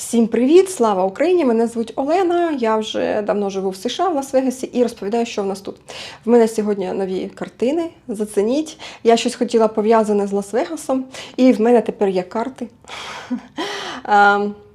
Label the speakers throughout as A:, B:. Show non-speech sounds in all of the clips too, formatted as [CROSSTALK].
A: Всім привіт! Слава Україні! Мене звуть Олена. Я вже давно живу в США в Лас-Вегасі і розповідаю, що в нас тут. В мене сьогодні нові картини. Зацініть. Я щось хотіла пов'язане з Лас-Вегасом, і в мене тепер є карти. [LAUGHS]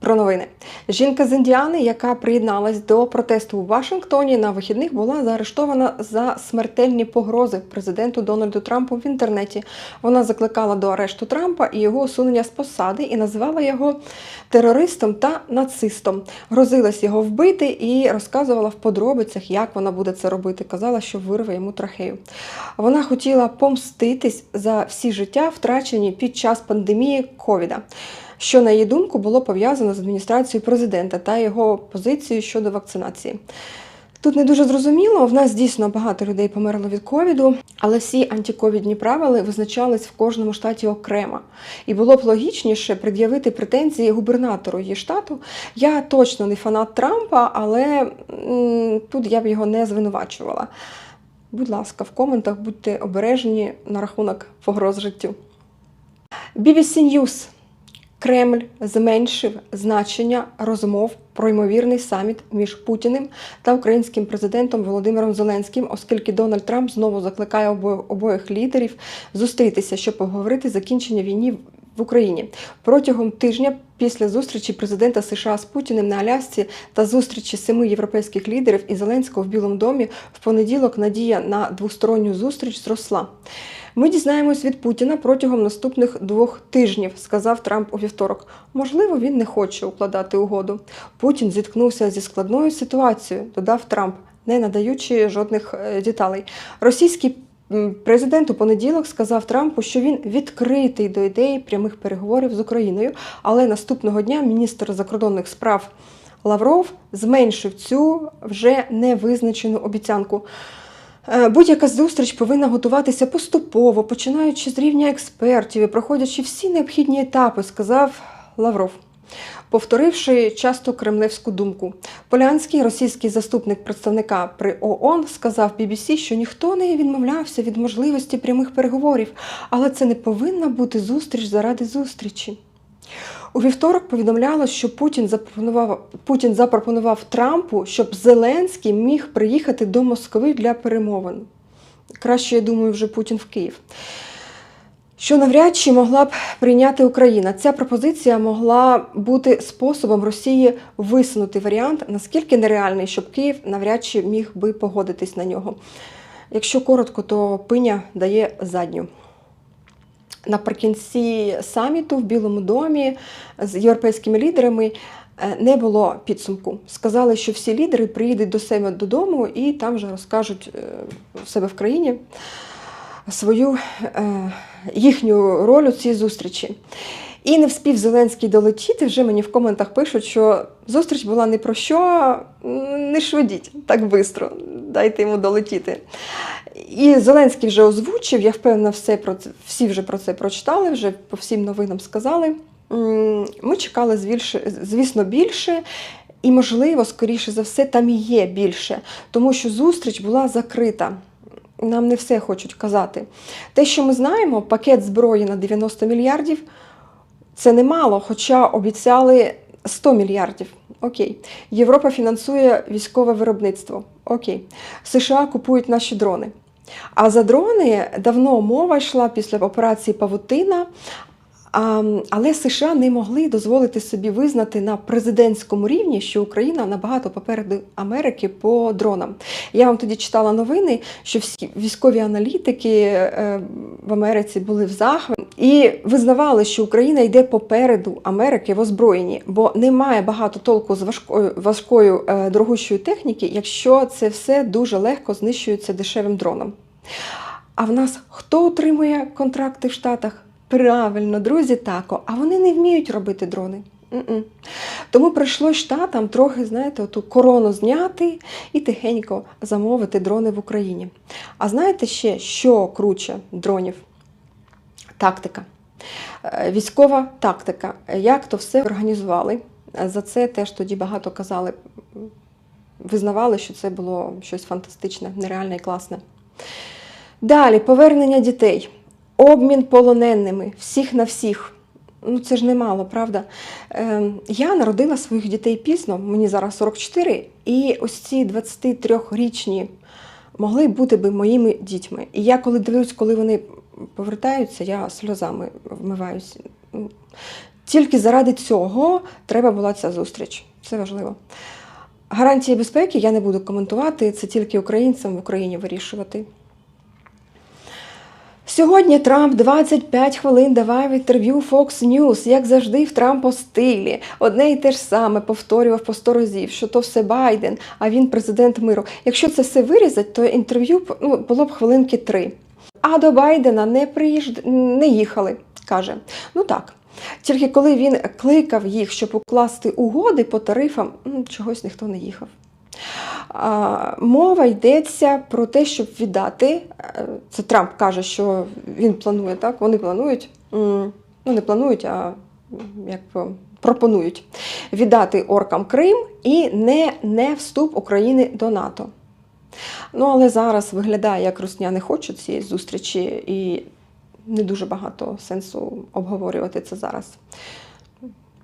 A: Про новини. Жінка з Індіани, яка приєдналась до протесту у Вашингтоні на вихідних, була заарештована за смертельні погрози президенту Дональду Трампу в інтернеті. Вона закликала до арешту Трампа і його усунення з посади і називала його терористом та нацистом. Грозилась його вбити і розказувала в подробицях, як вона буде це робити. Казала, що вирве йому трахею. Вона хотіла помститись за всі життя, втрачені під час пандемії ковіда що, на її думку, було пов'язано з адміністрацією президента та його позицією щодо вакцинації. Тут не дуже зрозуміло, в нас дійсно багато людей померло від ковіду, але всі антиковідні правила визначались в кожному штаті окремо. І було б логічніше пред'явити претензії губернатору її штату. Я точно не фанат Трампа, але м, тут я б його не звинувачувала. Будь ласка, в коментах будьте обережні на рахунок погроз життю. BBC News. Кремль зменшив значення розмов про ймовірний саміт між Путіним та українським президентом Володимиром Зеленським, оскільки Дональд Трамп знову закликає обо- обох лідерів зустрітися, щоб поговорити закінчення війни в Україні. Протягом тижня після зустрічі президента США з Путіним на Алясці та зустрічі семи європейських лідерів і Зеленського в Білому домі в понеділок надія на двосторонню зустріч зросла. Ми дізнаємось від Путіна протягом наступних двох тижнів, сказав Трамп у вівторок. Можливо, він не хоче укладати угоду. Путін зіткнувся зі складною ситуацією, додав Трамп, не надаючи жодних е, деталей. Російський президент у понеділок сказав Трампу, що він відкритий до ідеї прямих переговорів з Україною, але наступного дня міністр закордонних справ Лавров зменшив цю вже невизначену обіцянку. Е, Будь-яка зустріч повинна готуватися поступово, починаючи з рівня експертів і проходячи всі необхідні етапи, сказав Лавров, повторивши часто кремлевську думку. Полянський, російський заступник представника при ООН, сказав BBC, що ніхто не відмовлявся від можливості прямих переговорів, але це не повинна бути зустріч заради зустрічі. У вівторок повідомляло, що Путін запропонував, Путін запропонував Трампу, щоб Зеленський міг приїхати до Москви для перемовин. Краще, я думаю, вже Путін в Київ. Що навряд чи могла б прийняти Україна. Ця пропозиція могла бути способом Росії висунути варіант, наскільки нереальний, щоб Київ навряд чи міг би погодитись на нього. Якщо коротко, то пиня дає задню. Наприкінці саміту в Білому домі з європейськими лідерами е, не було підсумку. Сказали, що всі лідери приїдуть до себе додому і там вже розкажуть е, в себе в країні свою е, їхню роль у цій зустрічі. І не вспів Зеленський долетіти. Вже мені в коментах пишуть, що зустріч була не про що, не швидіть так швидко, дайте йому долетіти. І Зеленський вже озвучив, я впевнена, все про це, всі вже про це прочитали, вже по всім новинам сказали. Ми чекали, звісно, більше. І, можливо, скоріше за все, там і є більше, тому що зустріч була закрита. Нам не все хочуть казати. Те, що ми знаємо, пакет зброї на 90 мільярдів це немало, хоча обіцяли 100 мільярдів. Окей. Європа фінансує військове виробництво. Окей. США купують наші дрони. А за дрони давно мова йшла після операції Павутина. Але США не могли дозволити собі визнати на президентському рівні, що Україна набагато попереду Америки по дронам. Я вам тоді читала новини, що всі військові аналітики е, в Америці були в захваті і визнавали, що Україна йде попереду Америки в озброєнні, бо немає багато толку з важкою важкою е, дорогущою техніки, якщо це все дуже легко знищується дешевим дроном. А в нас хто отримує контракти в Штатах? Правильно, друзі, тако. А вони не вміють робити дрони. М-м. Тому прийшлось штатам трохи, знаєте, оту корону зняти і тихенько замовити дрони в Україні. А знаєте ще, що круче дронів? Тактика. Е, Військова тактика. Як то все організували? За це теж тоді багато казали, визнавали, що це було щось фантастичне, нереальне і класне. Далі повернення дітей, обмін полоненими, всіх на всіх. Ну це ж немало, правда? Е, я народила своїх дітей пізно, мені зараз 44, і ось ці 23-річні могли бути би моїми дітьми. І я коли дивлюсь, коли вони повертаються, я сльозами вмиваюся. Ну, Тільки заради цього треба була ця зустріч. Це важливо. Гарантії безпеки я не буду коментувати, це тільки українцям в Україні вирішувати. Сьогодні Трамп 25 хвилин давав інтерв'ю Fox News, як завжди, в Трампо стилі. Одне і те ж саме повторював по сто разів, що то все Байден, а він президент миру. Якщо це все вирізати, то інтерв'ю ну, було б хвилинки три. А до Байдена не приїжд... не їхали, каже. Ну так. Тільки коли він кликав їх, щоб укласти угоди по тарифам, чогось ніхто не їхав. Мова йдеться про те, щоб віддати. е, Це Трамп каже, що він планує, так? Вони планують, ну не планують, а як пропонують віддати оркам Крим і не, не вступ України до НАТО. Ну, але зараз виглядає, як Русня не хоче цієї зустрічі, і не дуже багато сенсу обговорювати це зараз.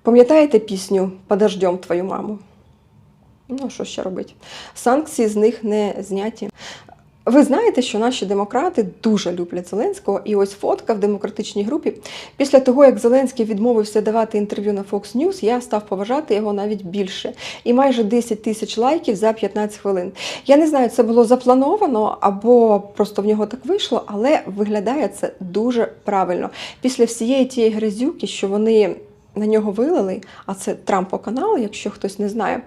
A: Пам'ятаєте пісню Подождем твою маму? Ну, що ще робити? Санкції з них не зняті. Ви знаєте, що наші демократи дуже люблять Зеленського, і ось фотка в демократичній групі. Після того, як Зеленський відмовився давати інтерв'ю на Fox News, я став поважати його навіть більше. І майже 10 тисяч лайків за 15 хвилин. Я не знаю, це було заплановано або просто в нього так вийшло, але виглядає це дуже правильно. Після всієї тієї грязюки, що вони на нього вилили, а це Трампо канал, якщо хтось не знає.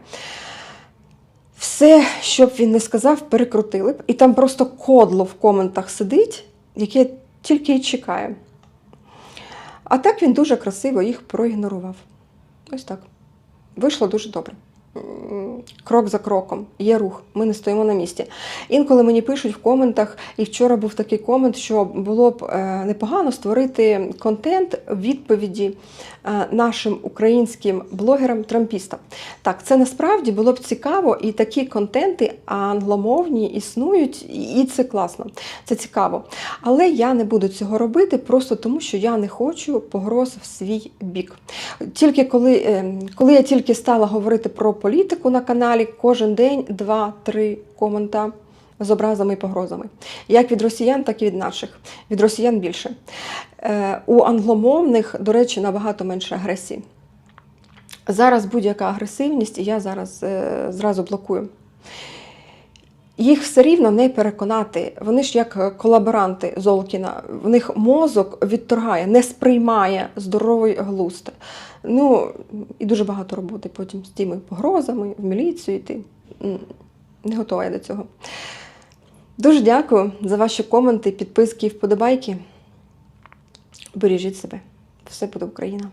A: Все, що б він не сказав, перекрутили б. І там просто кодло в коментах сидить, яке тільки й чекає. А так він дуже красиво їх проігнорував. Ось так. Вийшло дуже добре. Крок за кроком, є рух, ми не стоїмо на місці. Інколи мені пишуть в коментах, і вчора був такий комент, що було б е, непогано створити контент відповіді е, нашим українським блогерам-трампістам. Так, це насправді було б цікаво, і такі контенти англомовні існують, і це класно, це цікаво. Але я не буду цього робити просто тому, що я не хочу погроз в свій бік. Тільки коли, е, коли я тільки стала говорити про політику на каналі, кожен день два-три комента з образами і погрозами. Як від росіян, так і від наших. Від росіян більше. Е, У англомовних, до речі, набагато менше агресії. Зараз будь-яка агресивність, і я зараз е, зразу блокую. Їх все рівно не переконати. Вони ж як колаборанти Золкіна, в них мозок відторгає, не сприймає здоровий глузд. Ну і дуже багато роботи потім з тими погрозами, в міліцію йти. Не готова я до цього. Дуже дякую за ваші коменти, підписки і вподобайки. Бережіть себе. Все буде Україна.